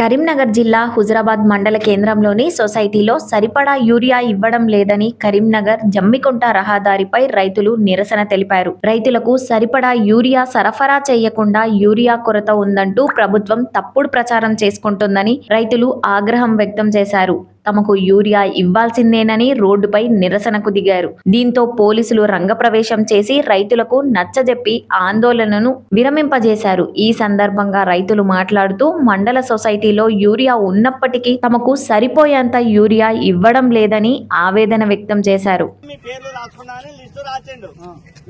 కరీంనగర్ జిల్లా హుజరాబాద్ మండల కేంద్రంలోని సొసైటీలో సరిపడా యూరియా ఇవ్వడం లేదని కరీంనగర్ జమ్మికుంట రహదారిపై రైతులు నిరసన తెలిపారు. రైతులకు సరిపడా యూరియా సరఫరా చేయకుండా యూరియా కొరత ఉందంటూ ప్రభుత్వం తప్పుడు ప్రచారం చేసుకుంటుందని రైతులు ఆగ్రహం వ్యక్తం చేశారు. తమకు యూరియా ఇవ్వాల్సిందేనని రోడ్డుపై నిరసనకు దిగారు. దీంతో పోలీసులు రంగప్రవేశం చేసి రైతులకు నచ్చజెప్పి ఆందోళనను విరమింపజేశారు. ఈ సందర్భంగా రైతులు మాట్లాడుతూ మండల సొసైటీలో యూరియా ఉన్నప్పటికీ తమకు సరిపోయేంత యూరియా ఇవ్వడం లేదని ఆవేదన వ్యక్తం చేశారు. రాసుకున్నామని లిస్టు రాసిండు.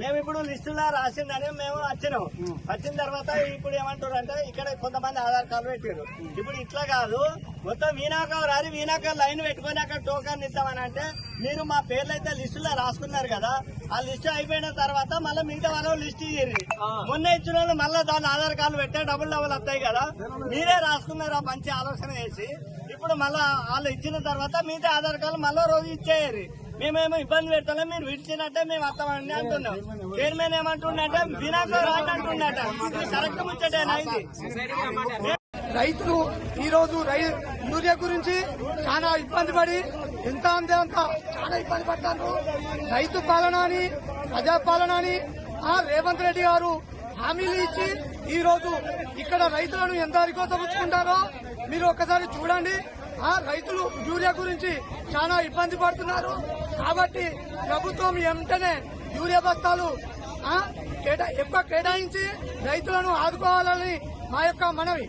మేము ఇప్పుడు లిస్టులో రాసిందని మేము వచ్చినాం. వచ్చిన తర్వాత ఇప్పుడు ఏమంటారు అంటే ఇక్కడ కొంతమంది ఆధార్ కార్డు పెట్టారు ఇప్పుడు ఇట్లా కాదు మొత్తం వీణాకర్ రాని వీణాకర్ లైన్ పెట్టుకొని అక్కడ టోకన్ ఇద్దామని అంటే మీరు మా పేర్లు అయితే లిస్టులో రాసుకున్నారు కదా ఆ లిస్టు అయిపోయిన తర్వాత మళ్ళీ మిగతా వాళ్ళు లిస్ట్ ఇయ్యండి మొన్న ఇచ్చిన వాళ్ళు మళ్ళీ దాని ఆధార్ కార్డు పెట్టే డబుల్ డబుల్ వస్తాయి కదా. మీరే రాసుకున్నారు ఆ మంచి ఆలోచన చేసి ఇప్పుడు మళ్ళా వాళ్ళు ఇచ్చిన తర్వాత మిగతా ఆధార్ కార్డు మళ్ళీ రోజు ఇచ్చేయాలి మేమేమో ఇబ్బంది పెడతాం. మీరు విడిచినట్టే మేము వస్తామని అంటున్నాం. చైర్మన్ ఏమంటుండంటే వినాక రాని కరెక్ట్ ముచ్చటేనా ఇది? రైతులు ఈ రోజు రై యూరియా గురించి చాలా ఇబ్బంది పడి ఎంత అంతే అంత చాలా ఇబ్బంది పడతారు రైతు పాలన అని ప్రజా పాలన అని ఆ రేవంత్ రెడ్డి గారు హామీలు ఇచ్చి ఈ రోజు ఇక్కడ రైతులను ఎంత కోసం మీరు ఒకసారి చూడండి. ఆ రైతులు యూరియా గురించి చాలా ఇబ్బంది పడుతున్నారు. కాబట్టి ప్రభుత్వం వెంటనే యూరియా బస్తాలు ఎక్కువ కేటాయించి రైతులను ఆదుకోవాలని మా యొక్క మనవి.